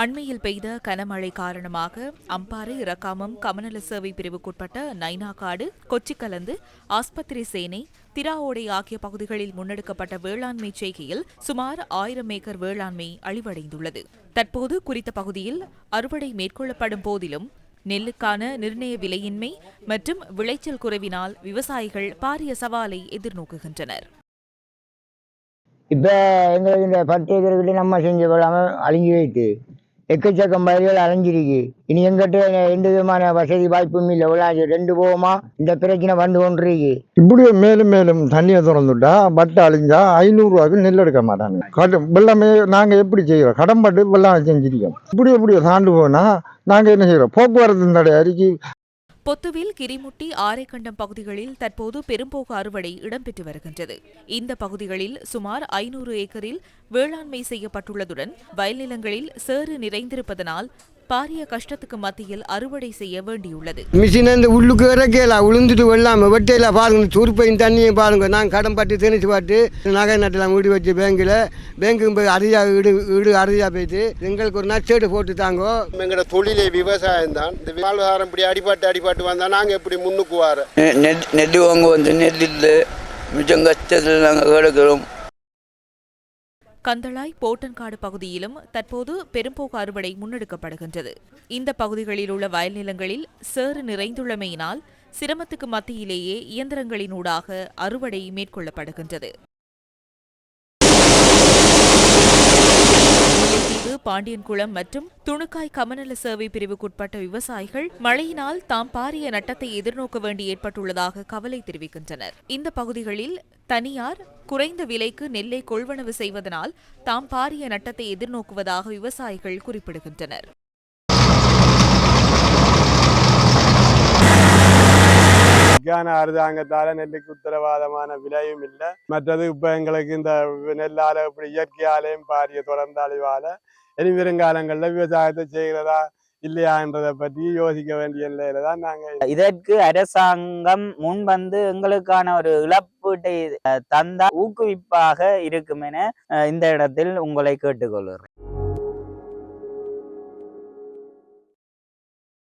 அண்மையில் பெய்த கனமழை காரணமாக அம்பாறை இறக்காமம் கமநல சேவை பிரிவுக்குட்பட்ட நைனாக்காடு கொச்சிக்கலந்து ஆஸ்பத்திரி சேனை திராவோடை ஆகிய பகுதிகளில் முன்னெடுக்கப்பட்ட வேளாண்மை செய்கையில் சுமார் ஆயிரம் ஏக்கர் வேளாண்மை அழிவடைந்துள்ளது. தற்போது குறித்த பகுதியில் அறுவடை மேற்கொள்ளப்படும் போதிலும் நெல்லுக்கான நிர்ணய விலையின்மை மற்றும் விளைச்சல் குறைவினால் விவசாயிகள் பாரிய சவாலை எதிர்நோக்குகின்றனர். இப்போ எங்களுக்கு இந்த பத்து ஏக்கர் நம்ம செஞ்ச வெள்ளாமை அழிஞ்சு வைத்து எக்கச்சக்கம் பயிர்கள் அலைஞ்சிருக்கு. இனி எங்கிட்ட எந்த விதமான வசதி வாய்ப்பும் இல்லை. விளையாட்டு ரெண்டு போகமா இந்த பிரச்சனை வந்து கொண்டிருக்கு. இப்படியே மேலும் மேலும் தண்ணியை திறந்துட்டா பட்டை அழிஞ்சா ஐநூறுரூவாக்கு நெல் எடுக்க மாட்டாங்க. கடன் வெள்ளமே நாங்கள் எப்படி செய்கிறோம் கடன் பட்டு வெள்ளம் செஞ்சிருக்கோம். இப்படி இப்படி தாண்டு போனால் நாங்கள் என்ன செய்கிறோம் போக்குவரத்து தடை அறிக்கை பொத்துவில் கிரிமுட்டி ஆரைக்கண்டம் பகுதிகளில் தற்போது பெரும்போக்கு அறுவடை இடம்பெற்று வருகின்றது. இந்த பகுதிகளில் சுமார் ஐநூறு ஏக்கரில் வேளாண்மை செய்யப்பட்டுள்ளதுடன் வயல் நிலங்களில் சேறு நிறைந்திருப்பதனால் பாரிய கஷ்டத்துக்கு மத்தியில் அறுவடை செய்ய வேண்டியுள்ளது. மிஷினை இந்த உள்ளுக்கு இறக்கலாம் உளுந்துட்டு வெள்ளாம வெட்டையில் பாருங்க சுருப்பையும் தண்ணியும் பாருங்க. நாங்கள் கடன் பட்டு திணிச்சு பாட்டு நகை நட்டலாம் வீடு வச்சு பேங்கில் பேங்க்கு போய் அரியா வீடு வீடு அரியா போயிட்டு எங்களுக்கு ஒரு நச்சேடு போட்டு தாங்கோ. எங்களோட தொழிலே விவசாயம் தான். இந்த வாழ்வாதாரம் இப்படி அடிபட்டு அடிபட்டு வந்தால் நாங்கள் எப்படி முன்னுக்கு வர? நெ- நெல் நெல் வாங்க வந்து நெல் இல்லை. மிச்சம் கஷ்டத்தில் நாங்கள் கிடக்கிறோம். கந்தளாய் போட்டன்காடு பகுதியிலும் தற்போது பெரும்போக்கு அறுவடை முன்னெடுக்கப்படுகின்றது. இந்த பகுதிகளில் உள்ள வயல் நிலங்களில் சேறு நிறைந்துள்ளமையினால் சிரமத்துக்கு மத்தியிலேயே இயந்திரங்களினூடாக அறுவடை மேற்கொள்ளப்படுகின்றது. பாண்டியன்குளம் மற்றும் துணுக்காய் கமநல சேவை பிரிவுக்குட்பட்ட விவசாயிகள் மழையினால் தாம் பாரிய நட்டத்தை எதிர்நோக்க வேண்டி ஏற்பட்டுள்ளதாக கவலை தெரிவிக்கின்றனர். இந்த பகுதிகளில் தனியார் குறைந்த விலைக்கு நெல்லை கொள்வனவு செய்வதனால் தாம் பாரிய நட்டத்தை எதிர்நோக்குவதாக விவசாயிகள் குறிப்பிடுகின்றனர். விஞ்ஞான அரசாங்கத்தால நெல்லுக்கு உத்தரவாதமான விலையும் இல்லை. மற்றது இப்ப எங்களுக்கு இந்த நெல்லால இப்படி இயற்கையாலையும் பாரிய தொடர்ந்தாலிவால இனி வருங்காலங்களில் விவசாயத்தை செய்கிறதா இல்லையான்றதை பற்றி யோசிக்க வேண்டிய நிலையில தான் நாங்க இதற்கு அரசாங்கம் முன் வந்து எங்களுக்கான ஒரு இழப்பீட்டை தந்தா ஊக்குவிப்பாக இருக்கும் என அஹ், இந்த இடத்தில் உங்களை கேட்டுக்கொள்கிறேன்.